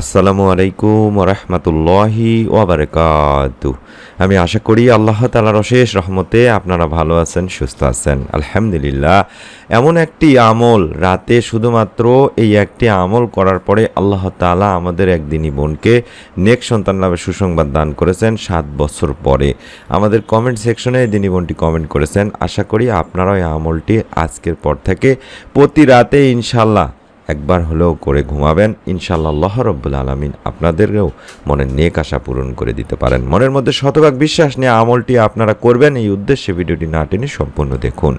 আসসালামু আলাইকুম রহমতুল্লাহি ওবরকাত আমি আশা করি আল্লাহ তালার অশেষ রহমতে আপনারা ভালো আছেন, সুস্থ আছেন। আলহামদুলিল্লাহ, এমন একটি আমল রাতে শুধুমাত্র এই একটি আমল করার পরে আল্লাহ তালা আমাদের একদিনই বোনকে নেক সন্তান লাভের সুসংবাদ দান করেছেন সাত বছর পরে। আমাদের কমেন্ট সেকশনে এই দিনী বোনটি কমেন্ট করেছেন। আশা করি আপনারাও এই আমলটি আজকের পর থেকে প্রতি রাতে ইনশাল্লাহ একবার হলেও করে ঘুমাবেন। ইনশাল্লাহ রব্বুল আলমিন আপনাদেরকেও মনের নেক আশা পূরণ করে দিতে পারেন। মনের মধ্যে শতভাগ বিশ্বাস নিয়ে আমলটি আপনারা করবেন। এই উদ্দেশ্যে ভিডিওটি না টেনে সম্পূর্ণ দেখুন।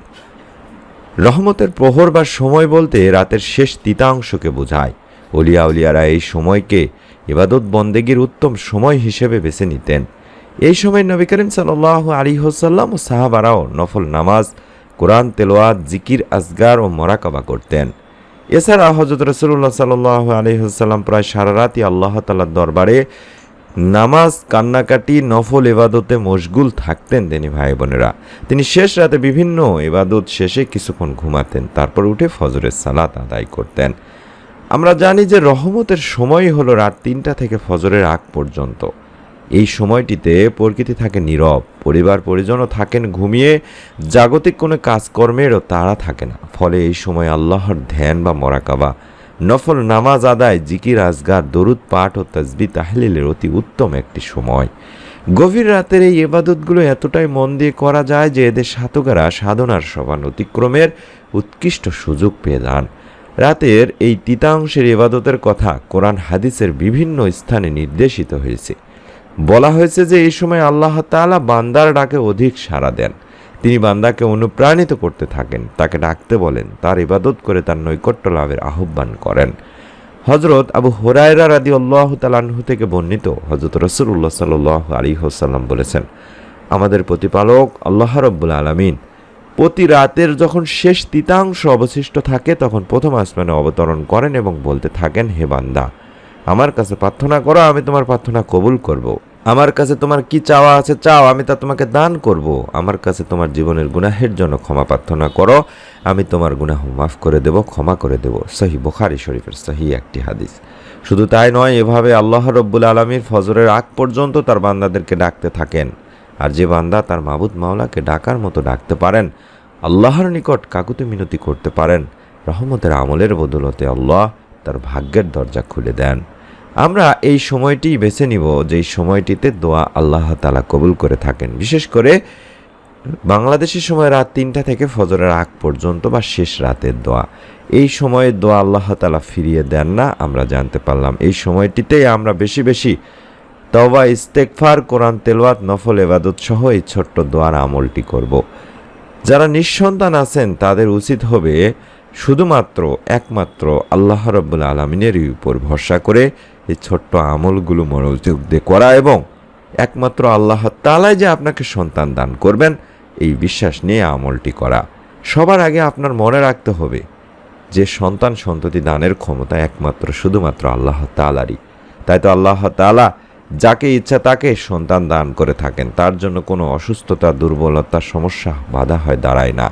রহমতের প্রহর বা সময় বলতে রাতের শেষ তৃতাংশকে বোঝায়। অলিয়া উলিয়ারা এই সময়কে ইবাদত বন্দেগীর উত্তম সময় হিসেবে বেছে নিতেন। এই সময় নবী করিম সাল্লাহ আলী হোসাল্লাম ও সাহাবারাও নফল নামাজ, কোরআন তেলোয়াত জিকির, আজগার ও মরাকাবা করতেন। এছাড়া হজরত রসুল্লাহ সাল্লাহ আলহিহাল্লাম প্রায় সারা রাতই আল্লাহ তালার দরবারে নামাজ, কান্নাকাটি, নফল এবাদতে মশগুল থাকতেন তিনি ভাই বোনেরা। তিনি শেষ রাতে বিভিন্ন এবাদত শেষে কিছুক্ষণ ঘুমাতেন, তারপর উঠে ফজরের সালাত আদায় করতেন। আমরা জানি যে রহমতের সময় হলো রাত তিনটা থেকে ফজরের আগ পর্যন্ত। এই সময়টিতে প্রকৃতি থাকে নীরব, পরিবার পরিজনও থাকেন ঘুমিয়ে, জাগতিক কোনো কাজকর্মেরও তারা থাকে না। ফলে এই সময় আল্লাহর ধ্যান বা মরাকাবা, নফল নামাজ আদায়, জিকির, আজগার, দরুদ পাঠ ও তসবি তাহলিলের অতি উত্তম একটি সময়। গভীর রাতের এই এবাদতগুলো এতটাই মন দিয়ে করা যায় যে এদের সাধকেরা সাধনার সমান অতিক্রমের উৎকৃষ্ট সুযোগ পেয়ে যান। রাতের এই তিতাংশের এবাদতের কথা কোরআন হাদিসের বিভিন্ন স্থানে নির্দেশিত হয়েছে। বলা হয়েছে যে এই সময় আল্লাহ তাআলা বান্দার ডাকে অধিক সাড়া দেন তিনি বান্দাকে অনুপ্রাণিত করতে থাকেন, তাকে ডাকতে বলেন, তার ইবাদত করে তার নৈকট্য লাভের আহ্বান করেন হজরত আবু হোরায়রা রাদি আল্লাহ তালাহু থেকে বর্ণিত হজরত রসুল্লাহ সাল আলী হোসাল্লাম বলেছেন, আমাদের প্রতিপালক আল্লাহ রব্বুল আলমিন প্রতি রাতের যখন শেষ তৃতাংশ অবশিষ্ট থাকে, তখন প্রথম আসমানে অবতরণ করেন এবং বলতে থাকেন, হে বান্দা, আমার কাছে প্রার্থনা করো, আমি তোমার প্রার্থনা কবুল করব। আমার কাছে তোমার কি চাওয়া আছে চাও, আমি তা তোমাকে দান করব। আমার কাছে তোমার জীবনের গুনাহের জন্য ক্ষমা প্রার্থনা করো। আমি তোমার গুনাহ মাফ করে দেব, ক্ষমা করে দেব। সহি বোখারি শরীফের সহি একটি হাদিস। শুধু তাই নয়, এভাবে আল্লাহ রব্বুল আলমীর ফজরের আগ পর্যন্ত তার বান্দাদেরকে ডাকতে থাকেন। আর যে বান্দা তার মাবুদ মাওলাকে ডাকার মতো ডাকতে পারেন, আল্লাহর নিকট কাকুতে মিনতি করতে পারেন, রহমতের আমলের বদলতে আল্লাহ তার ভাগ্যের দরজা খুলে দেন। আমরা এই সময়টি বেছে নিব যেই সময়টিতে দোয়া আল্লাহ তালা কবুল করে থাকেন। বিশেষ করে বাংলাদেশের সময় রাত তিনটা থেকে ফজরের আগ পর্যন্ত বা শেষ রাতের দোয়া। এই সময়ে দোয়া আল্লাহ তালা ফিরিয়ে দেন না, আমরা জানতে পারলাম। এই সময়টিতেই আমরা বেশি বেশি তবা ইস্তেকফার কোরআন তেলওয়াত, নফল, এবাদত সহ এই ছোট্ট দোয়ার আমলটি করব। যারা নিঃসন্তান আছেন, তাদের উচিত হবে শুধুমাত্র, একমাত্র আল্লাহ রব্বুল আলমিনেরই উপর ভরসা করে এই ছোট্ট আমলগুলো মনোযোগ দিয়ে করা এবং একমাত্র আল্লাহ তালাই যে আপনাকে সন্তান দান করবেন, এই বিশ্বাস নিয়ে আমলটি করা। সবার আগে আপনার মনে রাখতে হবে যে সন্তান সন্ততি দানের ক্ষমতা একমাত্র শুধুমাত্র আল্লাহ তালারই। তাই তো আল্লাহ তালা যাকে ইচ্ছা তাকে সন্তান দান করে থাকেন, তার জন্য কোনো অসুস্থতা, দুর্বলতা, সমস্যা, বাধা হয়, দাঁড়ায় না।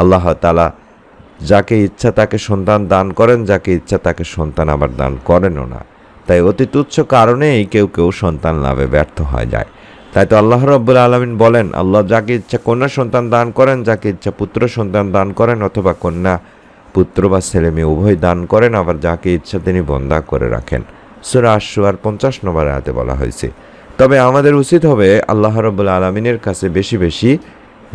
আল্লাহ তালা যাকে ইচ্ছা তাকে সন্তান দান করেন, যাকে ইচ্ছা তাকে সন্তান আবার দান করেনও না। তাই অতি তুচ্ছ কারণেই কেউ কেউ সন্তান লাভে ব্যর্থ হয়ে যায়। তাই তো আল্লাহ রব্বুল আলমিন বলেন, আল্লাহ যাকে ইচ্ছা কন্যা সন্তান দান করেন, যাকে ইচ্ছা পুত্র সন্তান দান করেন অথবা কন্যা পুত্র বা ছেলে মেয়ে উভয় দান করেন, আবার যাকে ইচ্ছা তিনি বন্দা করে রাখেন। সুরা আশু আর পঞ্চাশ নম্বর হাতে বলা হয়েছে। তবে আমাদের উচিত হবে আল্লাহ রব্বুল আলমিনের কাছে বেশি বেশি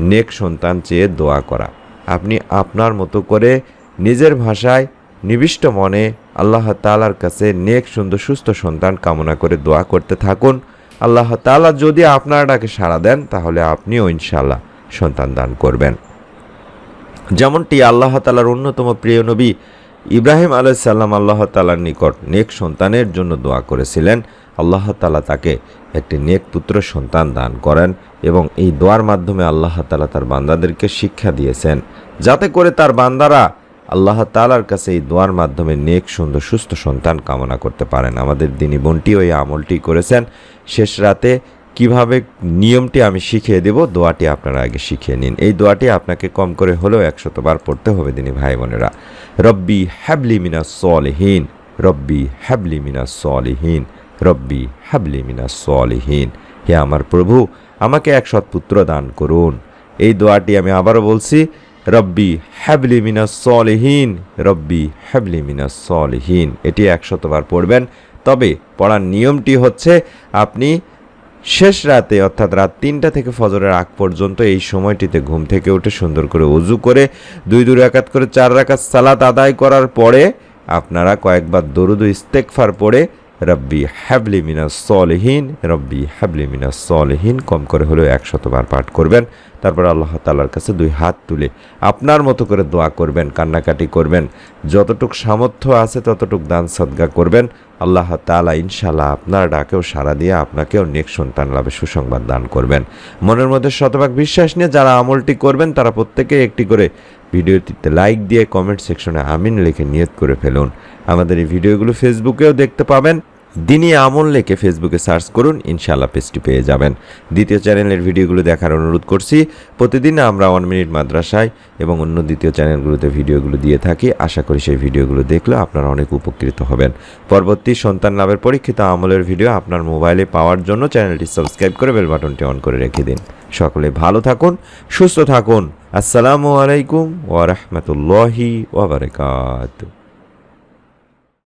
নেক সন্তান চেয়ে দোয়া করা। আপনি আপনার মতো করে নিজের ভাষায় নিবিষ্ট মনে আল্লাহ তালার কাছে নেক, সুন্দর, সুস্থ সন্তান কামনা করে দোয়া করতে থাকুন। আল্লাহ তালা যদি আপনার ডাকে সাড়া দেন, তাহলে আপনিও ইনশাল্লাহ সন্তান দান করবেন। যেমনটি আল্লাহ তালার অন্যতম প্রিয় নবী ইব্রাহিম আলাইসাল্লাম আল্লাহ তালার নিকট নেক সন্তানের জন্য দোয়া করেছিলেন। আল্লাহ তালা তাকে একটি নেক পুত্র সন্তান দান করেন এবং এই দোয়ার মাধ্যমে আল্লাহ তালা তার বান্দাদেরকে শিক্ষা দিয়েছেন, যাতে করে তার বান্দারা আল্লাহ তালার কাছে এই দোয়ার মাধ্যমে নেক, সুন্দর, সুস্থ সন্তান কামনা করতে পারেন। আমাদের দিনী বোনটিও এই আমলটি করেছেন। শেষ রাতে কীভাবে নিয়মটি আমি শিখিয়ে দেব, দোয়াটি আপনারা আগে শিখিয়ে নিন। এই দোয়াটি আপনাকে কম করে হলেও একশতবার পড়তে হবে, দিনী ভাই বোনেরা। রব্বি হ্যাবলি মিনা সলহীন, রব্বি হাবলি মিনাস সলিহীন, রব্বি হাবলি মিনাস সলিহীন। হে আমার প্রভু, আমাকে এক সৎপুত্র দান করুন। এই দোয়াটি আমি আবারও বলছি রব্বি হ্যাবলি মিনাস সলিহীন, রব্বি হ্যাবলি মিনাস সলিহীন। এটি একশতবার পড়বেন। তবে পড়ার নিয়মটি হচ্ছে আপনি শেষ রাতে, অর্থাৎ রাত তিনটা থেকে ফজরের আগ পর্যন্ত এই সময়টিতে ঘুম থেকে উঠে সুন্দর করে অজু করে দুই দুই রাকাত করে চার রাকাত সালাত আদায় করার পরে আপনারা কয়েকবার দরুদ ইস্তেকফার পড়ে রব্বি হ্যাবলি মিনাস সলহীন, রব্বি হ্যাবলি মিনাস সলহীন। কম করে হলেও একশতবার পাঠ করবেন। তারপর আল্লাহ তাল্লার কাছে দুই হাত তুলে আপনার মতো করে দোয়া করবেন, কান্নাকাটি করবেন। যতটুক সামর্থ্য আছে ততটুক দান সদ্গা করবেন। আল্লাহ তালা ইনশাল্লাহ আপনার ডাকেও সাড়া দিয়ে আপনাকেও নেক সন্তান লাভে সুসংবাদ দান করবেন। মনের মধ্যে শতভাগ বিশ্বাস নিয়ে যারা আমলটি করবেন, তারা প্রত্যেকে একটি করে ভিডিওটিতে লাইক দিয়ে কমেন্ট সেকশনে আমিন লিখে নিয়ত করে ফেলুন। আমাদের এই ভিডিওগুলো ফেসবুকেও দেখতে পাবেন। দিনই আমল লেখে ফেসবুকে সার্চ করুন, ইনশাআল্লাহ পেজটি পেয়ে যাবেন। দ্বিতীয় চ্যানেলের ভিডিওগুলো দেখার অনুরোধ করছি, প্রতিদিন আমরা ওয়ান মিনিট মাদ্রাসায় এবং অন্য দ্বিতীয় চ্যানেলগুলোতে ভিডিওগুলো দিয়ে থাকি। আশা করি সেই ভিডিওগুলো দেখলে আপনারা অনেক উপকৃত হবেন। পরবর্তী সন্তান লাভের পরীক্ষিত আমলের ভিডিও আপনার মোবাইলে পাওয়ার জন্য চ্যানেলটি সাবস্ক্রাইব করে বেল বাটনটি অন করে রেখে দিন। সকলে ভালো থাকুন, সুস্থ থাকুন। আসসালামু আলাইকুম ওয়া রাহমাতুল্লাহি ওয়া বারাকাতুহু।